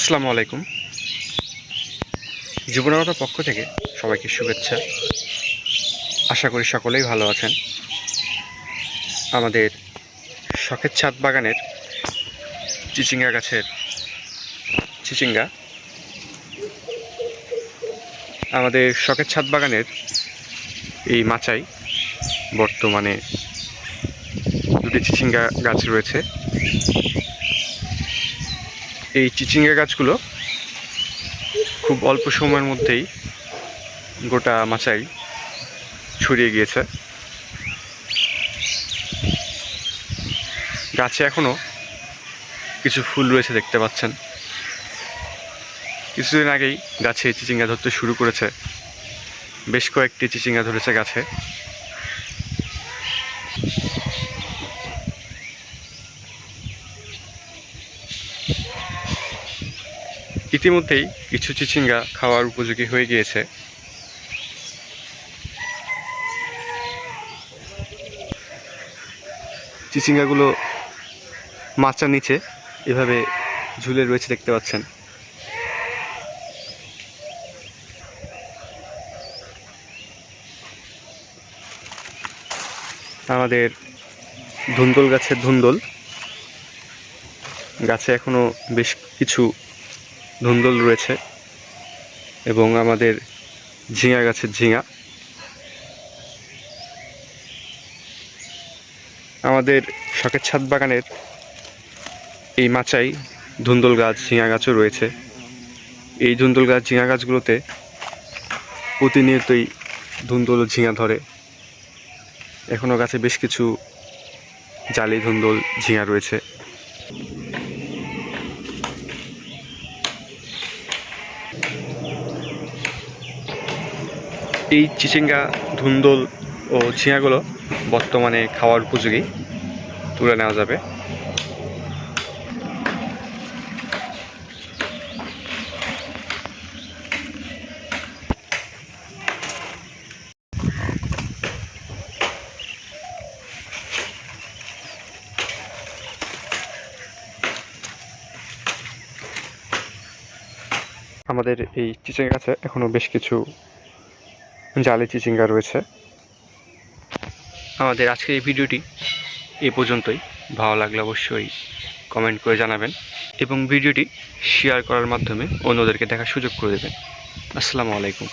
আসসালামু আলাইকুম। জীবনাগত পক্ষ থেকে সবাইকে শুভেচ্ছা। আশা করি সকলেই ভালো আছেন। আমাদের শখের ছাদ বাগানের চিচিঙ্গা গাছের চিচিঙ্গা। আমাদের শখের ছাদ বাগানের এই মাচাই বর্তমানে দুটি চিচিঙ্গা গাছ রয়েছে। এই চিচিঙ্গা গাছগুলো খুব অল্প সময়ের মধ্যেই গোটা মাচাই ছড়িয়ে গিয়েছে। গাছে এখনও কিছু ফুল রয়েছে দেখতে পাচ্ছেন। কিছুদিন আগেই গাছে চিচিঙ্গা ধরতে শুরু করেছে। বেশ কয়েকটি চিচিঙ্গা ধরেছে গাছে। ইতিমধ্যেই কিছু চিচিঙ্গা খাওয়ার উপযোগী হয়ে গিয়েছে। চিচিঙ্গাগুলো মাচার নিচে এভাবে ঝুলে রয়েছে দেখতে পাচ্ছেন। আমাদের ধুন্দল গাছের ধুন্দল। গাছে এখনও বেশ কিছু ধুন্দল রয়েছে এবং আমাদের ঝিঙা গাছের ঝিঙা। আমাদের শখের ছাদ বাগানের এই মাচাই ধুন্দল গাছ, ঝিঙা গাছও রয়েছে। এই ধুন্দল গাছ, ঝিঙা গাছগুলোতে প্রতিনিয়তই ধুন্দল ঝিঙা ধরে। এখনও গাছে বেশ কিছু জালি, ধুন্দল, ঝিঙা রয়েছে। এই চিচিঙ্গা ধুন্দল ও ঝিঙাগুলো বর্তমানে খাওয়ার উপযোগী। তুলে নেওয়া যাবে। আমাদের এই চিচিঙ্গা গাছে এখনও বেশ কিছু জালি চিচিঙ্গা রয়েছে। আমাদের আজকের এই ভিডিওটি এ পর্যন্তই। ভালো লাগলে অবশ্যই কমেন্ট করে জানাবেন এবং ভিডিওটি শেয়ার করার মাধ্যমে অন্যদেরকে দেখার সুযোগ করে দেবেন। আসসালামু আলাইকুম।